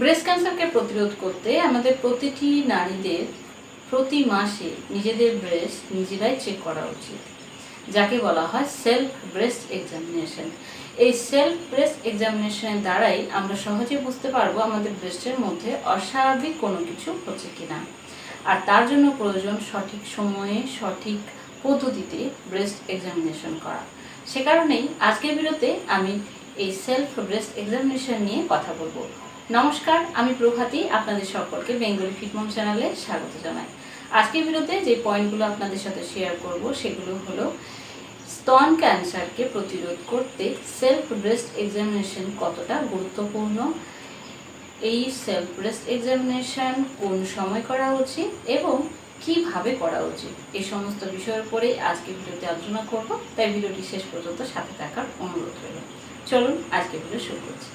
Breast ক্যান্সারকে প্রতিরোধ করতে আমাদের প্রতিটি নারীদের প্রতি মাসে নিজেদের ব্রেস্ট নিজেরাই চেক করা উচিত। যাকে বলা হয় সেলফ ব্রেস্ট এক্সামিনেশন এই সেলফ ব্রেস্ট এক্সামিনেশনের দ্বারাই আমরা সহজে বুঝতে পারব আমাদের ব্রেস্টের মধ্যে অস্বাভাবিক কোনো কিছু হচ্ছে কিনা। আর তার জন্য প্রয়োজন সঠিক সময়ে সঠিক পদ্ধতিতে ব্রেস্ট এক্সামিনেশন করা। সে কারণেই আজকের ভিডিওতে আমি এই সেলফ ব্রেস্ট এক্সামিনেশন নিয়ে কথা বলব। নমস্কার, আমি প্রভাতী, আপনাদের সকলকে বেঙ্গলি ফিটমম চ্যানেলে স্বাগত জানাই। আজকের ভিডিওতে যে পয়েন্টগুলো আপনাদের সাথে শেয়ার করব, সেগুলো হলো, স্তন ক্যান্সারকে প্রতিরোধ করতে সেলফ ব্রেস্ট এক্সামিনেশন কতটা গুরুত্বপূর্ণ? এই সেলফ ব্রেস্ট এক্সামিনেশন কোন সময় করা উচিত এবং কীভাবে করা উচিত? এই সমস্ত বিষয়ের উপরে আজকে ভিডিওতে আলোচনা করব, তাই ভিডিওটি শেষ পর্যন্ত সাথে থাকার অনুরোধ রইল। চলুন আজকে ভিডিও শুরু করছি।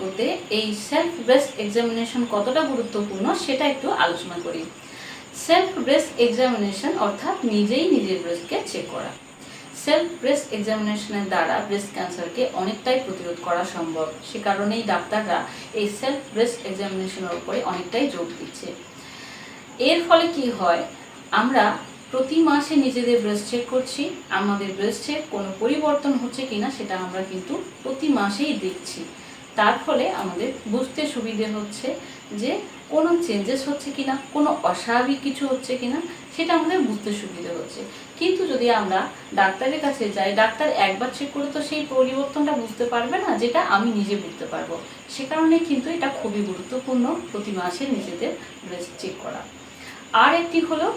করতে এই সেলফ ব্রেস্ট এক্সামিনেশন কতটা গুরুত্বপূর্ণ সেটা একটু আলোচনা করি। সেলফ ব্রেস্ট এক্সামিনেশন অর্থাৎ নিজেই নিজের ব্রেস্টকে চেক করা। সেলফ ব্রেস্ট এক্সামিনেশনের দ্বারা ব্রেস্ট ক্যান্সারকে অনেকটাই প্রতিরোধ করা সম্ভব। সে কারণেই ডাক্তাররা এই সেলফ ব্রেস্ট এক্সামিনেশনের উপরে অনেকটাই জোর দিচ্ছে। এর ফলে কি হয়? আমরা প্রতি মাসে নিজেদের ব্রেস্ট চেক করছি, আমাদের ব্রেস্টে কোনো পরিবর্তন হচ্ছে কিনা সেটা আমরা কিন্তু প্রতি মাসেই দেখছি। তার ফলে আমাদের বুঝতে সুবিধে হচ্ছে যে কোনো চেঞ্জেস হচ্ছে কি না কোনো অস্বাভাবিক কিছু হচ্ছে কি না সেটা আমাদের বুঝতে সুবিধে হচ্ছে। কিন্তু যদি আমরা ডাক্তারের কাছে যাই, ডাক্তার একবার চেক করে তো সেই পরিবর্তনটা বুঝতে পারবে না, যেটা আমি নিজে বুঝতে পারব। সে কারণে কিন্তু এটা খুবই গুরুত্বপূর্ণ প্রতি মাসে নিজেদের ব্রেস্ট চেক করা। আর একটি হলো,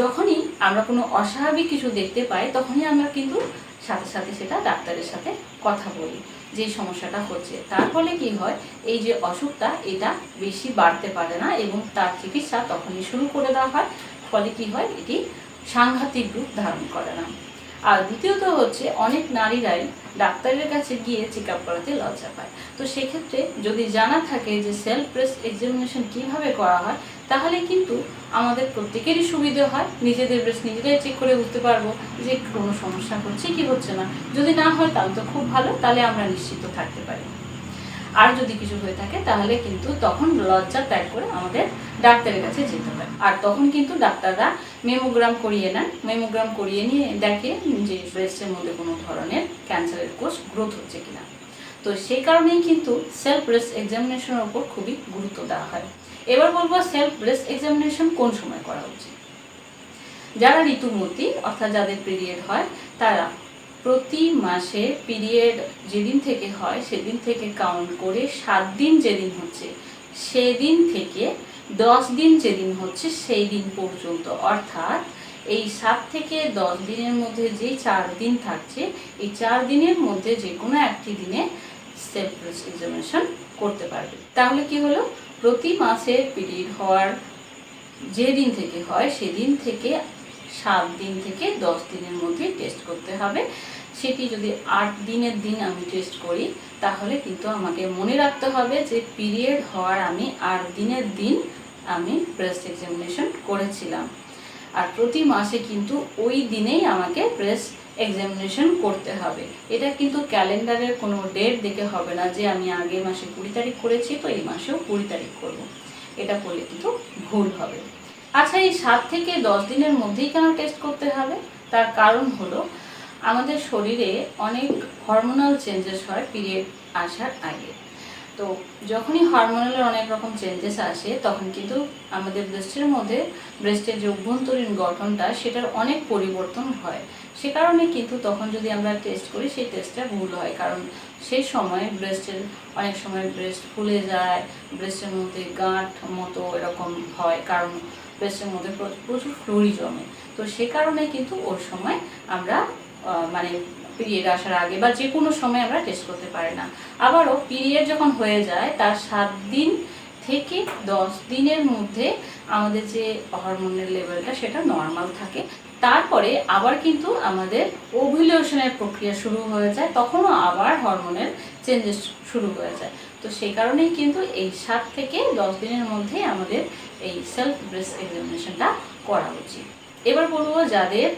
যখনই আমরা কোনো অস্বাভাবিক কিছু দেখতে পাই, তখনই আমরা কিন্তু সাথে সাথে সেটা ডাক্তারের সাথে কথা বলি। যে সমস্যাটা হচ্ছে। তার ফলে কি হয়, এই যে অসুখটা, এটা বেশি বাড়তে পারে না এবং তার চিকিৎসা তখনই শুরু করে দেওয়া হয়। ফলে কি হয়, এটি সাংঘাতিক রূপ ধারণ করে না। আর দ্বিতীয়ত হচ্ছে, অনেক নারীরাই ডাক্তারের কাছে গিয়ে চেক আপ করাতে লজ্জা পায়। তো সেক্ষেত্রে যদি জানা থাকে যে সেলফ ব্রেস্ট এক্সামিনেশন কীভাবে করা হয় তাহলে কিন্তু আমাদের প্রত্যেকেরই সুবিধে হয়। নিজেদের ব্রেস্ট নিজেরাই চেক করে বুঝতে পারব যে কোনো সমস্যা হচ্ছে কি হচ্ছে না। যদি না হয় তাহলে তো খুব ভালো, তাহলে আমরা নিশ্চিত থাকতে পারি। আর যদি কিছু হয়ে থাকে তাহলে কিন্তু তখন লজ্জা ত্যাগ করে আমাদের ডাক্তারের কাছে যেতে হয়। আর তখন কিন্তু ডাক্তাররা মেমোগ্রাম করিয়ে নেন মেমোগ্রাম করিয়ে নিয়ে দেখে যে ব্রেস্টের মধ্যে কোনো ধরনের ক্যান্সারের কোষ গ্রোথ হচ্ছে কিনা। তো সেই কারণেই কিন্তু সেলফ ব্রেস্ট এক্সামিনেশনের উপর খুবই গুরুত্ব দেওয়া হয়। এবার বলব সেলফ ব্রেস্ট এক্সামিনেশন কোন সময় করা উচিত? যারা ঋতুমতী, অর্থাৎ যাদের পিরিয়ড হয়, তারা প্রতি মাসে পিরিয়ড যেদিন থেকে হয়, সেদিন থেকে কাউন্ট করে সাত দিন যেদিন হচ্ছে, সেদিন থেকে দশ দিন যেদিন হচ্ছে, সেই দিন পর্যন্ত। অর্থাৎ এই সাত থেকে দশ দিনের মধ্যে যে চার দিন থাকছে, এই চার দিনের মধ্যে যে কোনো একটি দিনে সেলফ এক্সামিনেশন করতে পারবে। তাহলে কি হলো? প্রতি মাসে পিরিয়ড হওয়ার যে দিন থেকে হয় সেদিন থেকে সাত দিন থেকে দশ দিনের মধ্যে টেস্ট করতে হবে। সেটি যদি আট দিনের দিন আমি টেস্ট করি, তাহলে কিন্তু আমাকে মনে রাখতে হবে যে পিরিয়ড হওয়ার আমি আট দিনের দিন আমি ব্রেস্ট এক্সামিনেশন করেছিলাম। আর প্রতি মাসে কিন্তু ওই দিনেই আমাকে ব্রেস্ট এক্সামিনেশন করতে হবে। এটা কিন্তু ক্যালেন্ডারের কোনো ডেট দেখে হবে না যে আমি আগের মাসে কুড়ি তারিখ করেছি, তো এই মাসেও কুড়ি তারিখ করব। এটা করলে কিন্তু ভুল হবে। আচ্ছা এই সাত থেকে দশ দিনের মধ্যেই কেন টেস্ট করতে হবে? তার কারণ হলো, আমাদের শরীরে অনেক হরমোনাল চেঞ্জেস হয় পিরিয়ড আসার আগে। তো যখনই হরমোনালের অনেক রকম চেঞ্জেস আসে, তখন কিন্তু আমাদের ব্রেস্টের মধ্যে ব্রেস্টের যে অভ্যন্তরীণ গঠনটা, সেটার অনেক পরিবর্তন হয়। সে কারণে কিন্তু তখন যদি আমরা টেস্ট করি, সেই টেস্টটা ভুল হয়। কারণ সেই সময় ব্রেস্টের অনেক সময় ব্রেস্ট ফুলে যায় ব্রেস্টের মধ্যে গাঁট মতো এরকম হয়, কারণ ব্রেস্টের মধ্যে প্র- প্রচুর ফ্লুরি জমে। তো সে কারণে কিন্তু ওর সময় আমরা মানে পিরিয়ড আসার আগে বা যে কোনো সময় আমরা টেস্ট করতে পারি না। আবারও পিরিয়ড যখন হয়ে যায়, তার সাত দিন থেকে দশ দিনের মধ্যে আমাদের যে হরমোনের লেভেলটা সেটা নর্মাল থাকে। তারপরে আবার কিন্তু আমাদের ওভিলেশনের প্রক্রিয়া শুরু হয়ে যায়, তখনও আবার হরমোনের চেঞ্জেস শুরু হয়ে যায়। তো সেই কারণেই কিন্তু এই সাত থেকে দশ দিনের মধ্যে আমাদের এই সেলফ ব্রেস্ট এক্সামিনেশনটা করা উচিত। এবার বলব যাদের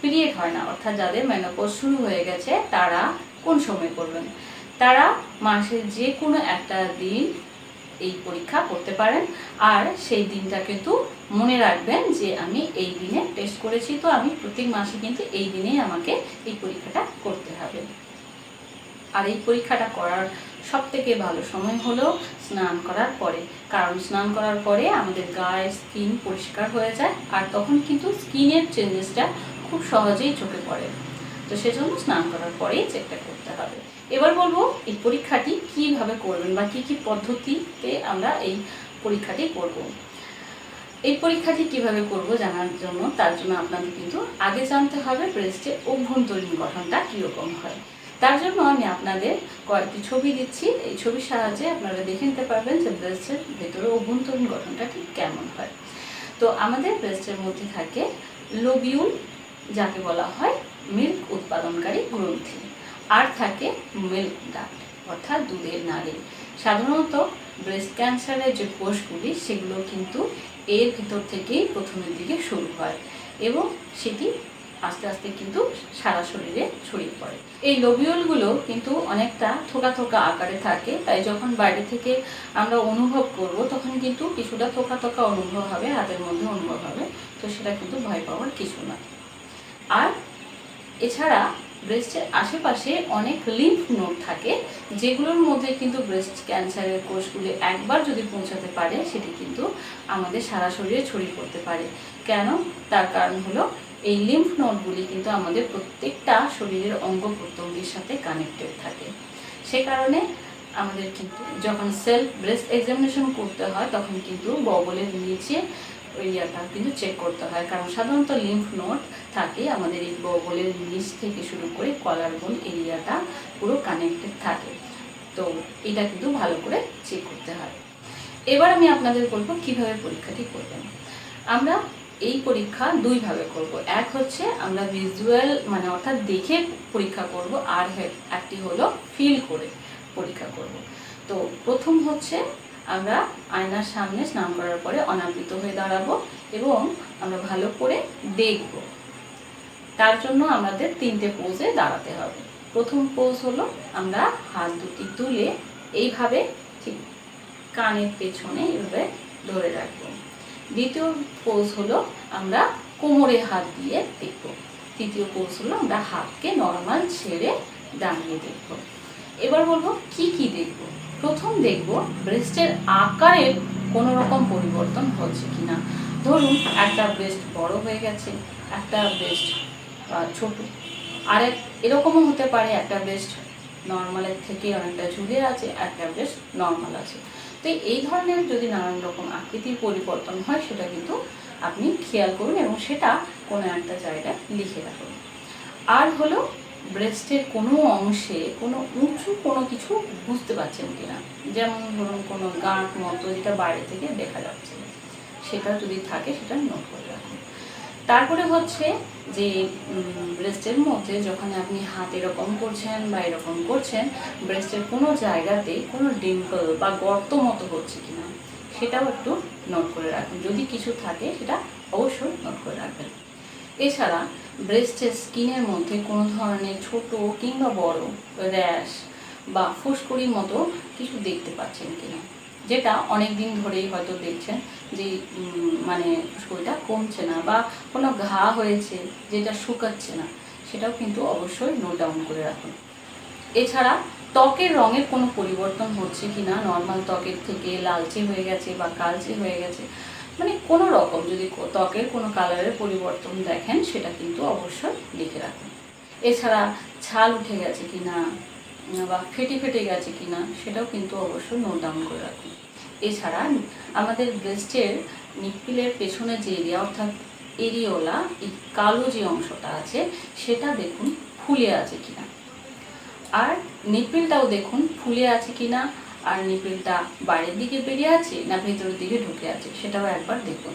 পিরিয়ড হয় না, অর্থাৎ যাদের মেনোপজ শুরু হয়ে গেছে, তারা কোন সময় করবেন? তারা মাসের যে কোনো একটা দিন এই পরীক্ষা করতে পারেন। আর সেই দিনটা কিন্তু মনে রাখবেন যে আমি এই দিনে টেস্ট করেছি। তো আমি প্রত্যেক মাসে কিন্তু এই দিনেই আমাকে এই পরীক্ষাটা করতে হবে। আর এই পরীক্ষাটা করার সব থেকে ভালো সময় হলো স্নান করার পরে। কারণ স্নান করার পরে আমাদের গায়ের স্কিন পরিষ্কার হয়ে যায় আর তখন কিন্তু স্কিনের চেঞ্জেসটা খুব সহজেই চোখে পড়ে। তো সেজন্য স্নান করার পরেই চেকটা করতে হবে। এবার বলব এই পরীক্ষাটি কীভাবে করবেন বা কি কি পদ্ধতিতে আমরা এই পরীক্ষাটি করব। এই পরীক্ষাটি কীভাবে করব জানার জন্য তার জন্য আপনাদের কিন্তু আগে জানতে হবে ব্রেস্টের অভ্যন্তরীণ গঠনটা কীরকম হয়। তার জন্য আমি আপনাদের কয়েকটি ছবি দিচ্ছি। এই ছবির সাহায্যে আপনারা দেখে নিতে পারবেন যে ব্রেস্টের ভেতরে অভ্যন্তরীণ গঠনটা ঠিক কেমন হয়। তো আমাদের ব্রেস্টের মধ্যে থাকে লোবিউল, যাকে বলা হয় মিল্ক উৎপাদনকারী গ্রন্থি। থাকে মিল্ক ডাক্ট অর্থাৎ দুধের নালী সাধারণত ব্রেস্ট ক্যান্সারের যে কোষগুলি, সেগুলো কিন্তু এর ভিতর থেকেই প্রথমের দিকে শুরু হয় এবং সেটি আস্তে আস্তে কিন্তু সারা শরীরে ছড়িয়ে পড়ে। এই লোবিউলগুলো কিন্তু অনেকটা থোকা থোকা আকারে থাকে, তাই যখন বাইরে থেকে আমরা অনুভব করব, তখন কিন্তু কিছুটা থোকা থোকা অনুভব হবে, হাতের মধ্যে অনুভব হবে, তো সেটা কিন্তু ভয় পাওয়ার কিছু না। আর এছাড়া ব্রেস্টের আশেপাশে অনেক লিম্ফ নোড থাকে, যেগুলোর মধ্যে কিন্তু ব্রেস্ট ক্যান্সারের কোষগুলি একবার যদি পৌঁছাতে পারে, সেটি কিন্তু আমাদের সারা শরীরে ছড়িয়ে পড়তে পারে। কেন? তার কারণ হলো এই লিম্ফ নোডগুলি কিন্তু আমাদের প্রত্যেকটা শরীরের অঙ্গ প্রত্যঙ্গের সাথে কানেক্টেড থাকে। সে কারণে আমাদের কিন্তু যখন সেলফ ব্রেস্ট এক্সামিনেশন করতে হয়, তখন কিন্তু বগলের নিচে এরিয়াটা কিন্তু চেক করতে হয়। কারণ সাধারণত লিম্ফ নোট থাকে আমাদের এই বগলের নিচ থেকে শুরু করে কলার বোন এরিয়াটা পুরো কানেক্টেড থাকে। তো এটা কিন্তু ভালো করে চেক করতে হয়। এবার আমি আপনাদের বলব কীভাবে পরীক্ষাটি করবেন। আমরা এই পরীক্ষা দুইভাবে করব। এক হচ্ছে আমরা ভিজুয়াল মানে অর্থাৎ দেখে পরীক্ষা করব, আর হে- একটি হলো ফিল করে পরীক্ষা করব। তো প্রথম হচ্ছে আমরা আয়নার সামনে স্নান করার পরে অনাবৃত হয়ে দাঁড়াবো এবং আমরা ভালো করে দেখব। তার জন্য আমাদের তিনটে পোজে দাঁড়াতে হবে। প্রথম পোজ হলো আমরা হাত দুটি তুলে এইভাবে ঠিক কানের পেছনে এভাবে ধরে রাখব। দ্বিতীয় পোজ হলো আমরা কোমরে হাত দিয়ে দেখব। তৃতীয় পোজ হলো আমরা হাতকে নর্মাল ছেড়ে দাঁড়িয়ে দেখব। এবার বলব কি কি দেখব? প্রথম দেখব ব্রেস্টের আকারের কোনো রকম পরিবর্তন হচ্ছে কি না ধরুন, একটা ব্রেস্ট বড় হয়ে গেছে, একটা ব্রেস্ট ছোট। আর এরকমও হতে পারে, একটা ব্রেস্ট নর্মালের থেকে অনেকটা ঝুলে আছে, একটা ব্রেস্ট নর্মাল আছে। তো এই ধরনের যদি নানান রকম আকৃতির পরিবর্তন হয়, সেটা কিন্তু আপনি খেয়াল করুন এবং সেটা কোনো একটা জায়গায় লিখে রাখুন। আর হলো ব্রেস্টের কোনো অংশে কোনো উঁচু কোনো কিছু বুঝতে পারছেন কিনা? যেমন ধরুন কোনো গাঁট মতো যেটা বাইরে থেকে দেখা যাচ্ছে। সেটা যদি থাকে সেটা নোট করে রাখুন। তারপরে হচ্ছে যে ব্রেস্টের মধ্যে যখন আপনি হাত এরকম করছেন বা এরকম করছেন ব্রেস্টের কোনো জায়গাতে কোনো ডিম্পল বা গর্ত মতো হচ্ছে কিনা, সেটাও একটু নোট করে রাখুন। যদি কিছু থাকে সেটা অবশ্যই নোট করে রাখবেন। এছাড়া ব্রেস্টের স্কিনের মধ্যে কোনো ধরনের ছোট কিংবা বড় র্যাশ বা ফুসকুড়ির মতো কিছু দেখতে পাচ্ছেন কিনা? যেটা অনেক দিন ধরেই হয়তো দেখছেন যে মানে ফুসকুড়িটা কমছে না বা কোনো ঘা হয়েছে যেটা শুকাচ্ছে না, সেটাও কিন্তু অবশ্যই নোট ডাউন করে রাখুন। এছাড়া ত্বকের রঙের কোনো পরিবর্তন হচ্ছে কি না নর্মাল ত্বকের থেকে লালচে হয়ে গেছে বা কালচে হয়ে গেছে মানে কোনো রকম যদি ত্বকের কোনো কালারের পরিবর্তন দেখেন, সেটা কিন্তু অবশ্যই লিখে রাখুন। এছাড়া ছাল উঠে গেছে কি না বা ফেটে ফেটে গেছে কি না সেটাও কিন্তু অবশ্যই নোট ডাউন করে রাখুন। এছাড়া আমাদের ব্রেস্টের নিপিলের পেছনে যে এরিয়া অর্থাৎ এরিওলা এই কালো যে অংশটা আছে, সেটা দেখুন ফুলে আছে কিনা। আর নিপিলটাও দেখুন ফুলে আছে কিনা আর নিপিলটা বাইরের দিকে বেরিয়ে আছে না ভেতরের দিকে ঢুকে আছে, সেটাও একবার দেখুন।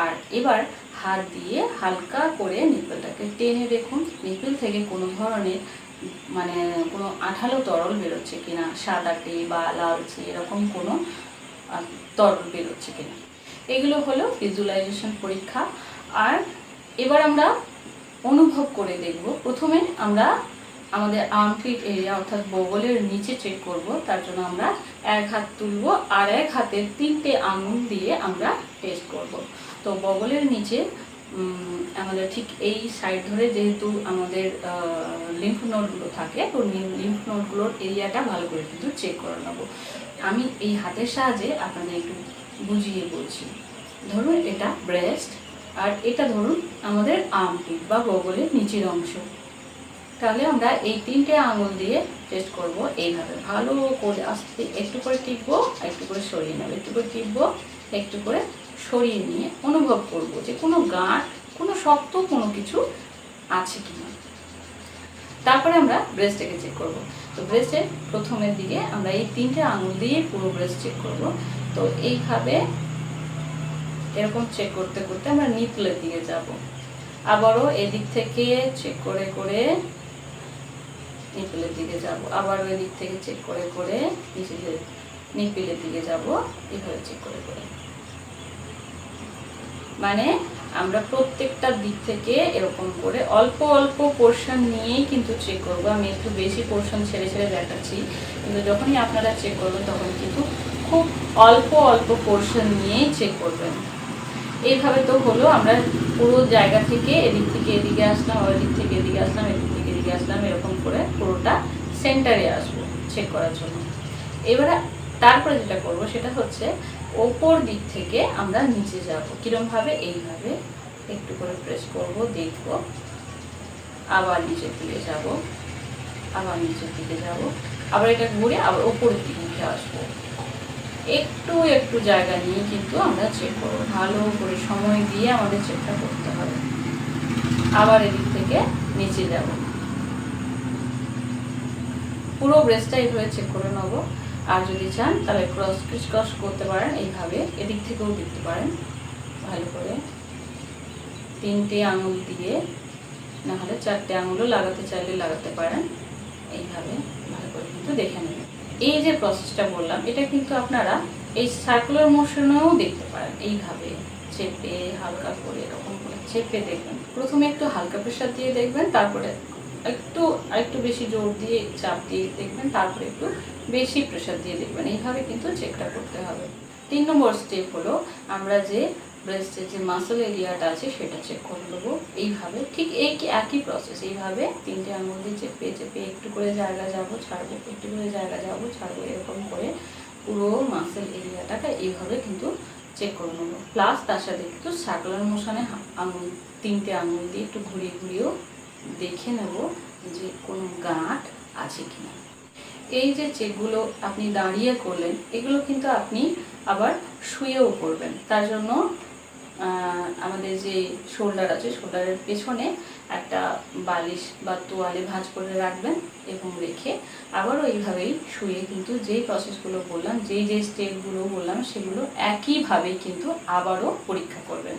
আর এবার হাত দিয়ে হালকা করে নিপলটাকে টেনে দেখুন। নিপল থেকে কোনো ধরনের মানে কোনো আঠালো তরল বেরোচ্ছে কিনা সাদাটে বা লালচে এরকম কোনো তরল বেরোচ্ছে কিনা। এগুলো হলো ভিজুয়ালাইজেশন পরীক্ষা। আর এবার আমরা অনুভব করে দেখব। প্রথমে আমরা আমাদের আর্মপিট এরিয়া অর্থাৎ বগলের নিচে চেক করব, তার জন্য আমরা এক হাত তুলবো আর এক হাতে তিনটে আঙুল দিয়ে আমরা টেস্ট করব। তো বগলের নিচে আমাদের ঠিক এই সাইড ধরে যেহেতু আমাদের লিম্ফ নোডগুলো থাকে, তো লিম্ফ নোডগুলোর এরিয়াটা ভালো করে কিন্তু চেক করে নেব। আমি এই হাতের সাহায্যে আপনাদের একটু বুঝিয়ে বলছি। ধরুন এটা ব্রেস্ট আর এটা ধরুন আমাদের আর্মপিট বা বগলের নিচের অংশ। তাহলে আমরা এই তিনটে আঙুল দিয়ে টেস্ট করব এইভাবে। ভালো করে আস্তে একটু করে টিপবো, একটু করে সরিয়ে নেব। একটু করে টিপবো, একটু করে সরিয়ে নিয়ে অনুভব করব যে কোনো গাঁট কোনো শক্ত কোনো কিছু আছে কি না। তারপরে আমরা ব্রেস্টটাকে চেক করব। তো ব্রেস্টের প্রথমের দিকে আমরা এই তিনটে আঙুল দিয়ে পুরো ব্রেস্ট চেক করব। তো এইভাবে এরকম চেক করতে করতে আমরা নিপলের দিকে যাব। আবারও এদিক থেকে চেক করে করে নিপলের দিকে যাব। আবারও এদিক থেকে চেক করে করে নিচের নিপিলের দিকে যাব। এইভাবে চেক করে করে। মানে আমরা প্রত্যেকটা দিক থেকে এরকম করে অল্প অল্প পোর্শন নিয়েই কিন্তু চেক করব। আমি একটু বেশি পোর্শন ছেড়ে ছেড়ে দেখাচ্ছি। কিন্তু যখনই আপনারা চেক করবেন, তখন কিন্তু খুব অল্প অল্প পোর্শন নিয়েই চেক করবেন। এইভাবে তো হলো। আমরা পুরো জায়গা থেকে এদিক থেকে এদিকে আসলাম আর এদিক থেকে এদিকে আসলাম, এদিক এদিকে আসলাম, এরকম করে পুরোটা সেন্টারে আসব চেক করার জন্য। এবারে তারপরে যেটা করব সেটা হচ্ছে ওপর দিক থেকে আমরা নিচে যাব। কিরমভাবে? এইভাবে একটু করে প্রেস করব, দেখব। আবার নিচের দিকে যাব, আবার নিচের দিকে যাব, আবার এটা ঘুরে আবার ওপরের দিকে উঠে আসব। একটু একটু জায়গা নিয়ে কিন্তু আমরা চেক করব। ভালো করে সময় দিয়ে আমাদের চেকটা করতে হবে। আবার এদিক থেকে নিচে যাব। পুরো ব্রেস্টটা এইভাবে চেক করে নেব। আর যদি চান, তাহলে ক্রস ক্রস করতে পারেন এইভাবে। এদিক থেকেও দেখতে পারেন। ভালো করে তিনটে আঙুল দিয়ে না হলে চারটে আঙুলও লাগাতে চাইলে লাগাতে পারেন। এইভাবে ভালো করে কিন্তু দেখে নেবেন। এই যে প্রসেসটা বললাম, এটা কিন্তু আপনারা এই সার্কুলার মোশনেও দেখতে পারেন। এইভাবে চেপে, হালকা করে এরকম করে চেপে দেখবেন। প্রথমে একটু হালকা প্রেশার দিয়ে দেখবেন, তারপরে একটু, আরেকটু বেশি জোর দিয়ে চাপ দিয়ে দেখবেন, তারপরে একটু বেশি প্রেশার দিয়ে দেখবেন। এইভাবে কিন্তু চেকটা করতে হবে। তিন নম্বর স্টেপ হলো আমরা যে ব্রেস্টের যে মাসল এরিয়াটা আছে, সেটা চেক করে নেব। এইভাবে, ঠিক এই একই প্রসেস এইভাবে তিনটে আঙুল দিয়ে চেপে চেপে একটু করে জায়গা যাব, ছাড়বো, একটু করে জায়গা যাব, ছাড়বো, এরকম করে পুরো মাসেল এরিয়াটাকে এইভাবে কিন্তু চেক করে নেব। প্লাস তার সাথে একটু সার্কুলার মোশনে আঙুল তিনটে আঙুল দিয়ে একটু ঘুরিয়ে ঘুরিয়েও দেখে নেব যে কোনো গাঁট আছে কিনা। এই যে চেকগুলো আপনি দাঁড়িয়ে করলেন, এগুলো কিন্তু আপনি আবার শুয়েও করবেন। তার জন্য আমাদের যে শোল্ডার আছে, শোল্ডারের পেছনে একটা বালিশ বা তোয়ালে ভাঁজ করে রাখবেন এবং রেখে আবারও এইভাবেই শুয়ে কিন্তু যেই প্রসেসগুলো বললাম, যেই যেই স্টেপগুলো বললাম, সেগুলো একইভাবেই কিন্তু আবারও পরীক্ষা করবেন।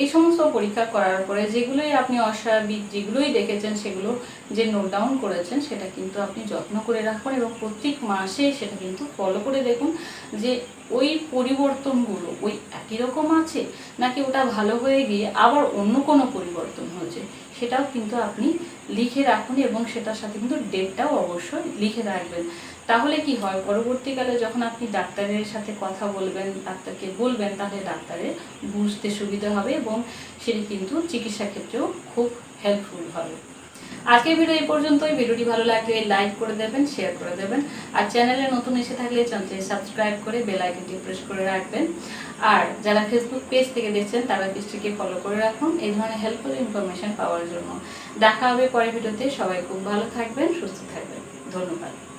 এই সমস্ত পরীক্ষা করার পরে যেগুলোই আপনি অস্বাভাবিক, যেগুলোই দেখেছেন, সেগুলো যে নোট ডাউন করেছেন, সেটা কিন্তু আপনি যত্ন করে রাখুন এবং প্রত্যেক মাসে সেটা কিন্তু ফলো করে দেখুন যে ওই পরিবর্তনগুলো ওই একই রকম আছে নাকি ওটা ভালো হয়ে গিয়ে আবার অন্য কোনো পরিবর্তন হয়েছে, সেটাও কিন্তু আপনি লিখে রাখুন এবং সেটার সাথে কিন্তু ডেটটাও অবশ্যই লিখে রাখবেন। তাহলে কি হয়? পরবর্তীকালে যখন আপনি ডাক্তারের সাথে কথা বলবেন, ডাক্তারকে বলবেন, তাহলে ডাক্তারের বুঝতে সুবিধা হবে এবং সেটি কিন্তু চিকিৎসা ক্ষেত্রেও খুব হেল্পফুল হবে। আজকের ভিডিও এই পর্যন্তই। ভিডিওটি ভালো লাগলে লাইক করে দেবেন শেয়ার করে দেবেন। আর চ্যানেলে নতুন এসে থাকলে চ্যানেলটি সাবস্ক্রাইব করে বেল আইকনটি প্রেস করে রাখবেন। আর যারা ফেসবুক পেজ থেকে দেখছেন, তারা পেজটিকে ফলো করে রাখুন। এই ধরনের হেল্পফুল ইনফরমেশন পাওয়ার জন্য। দেখা হবে পরের ভিডিওতে সবাই খুব ভালো থাকবেন, সুস্থ থাকবেন। ধন্যবাদ।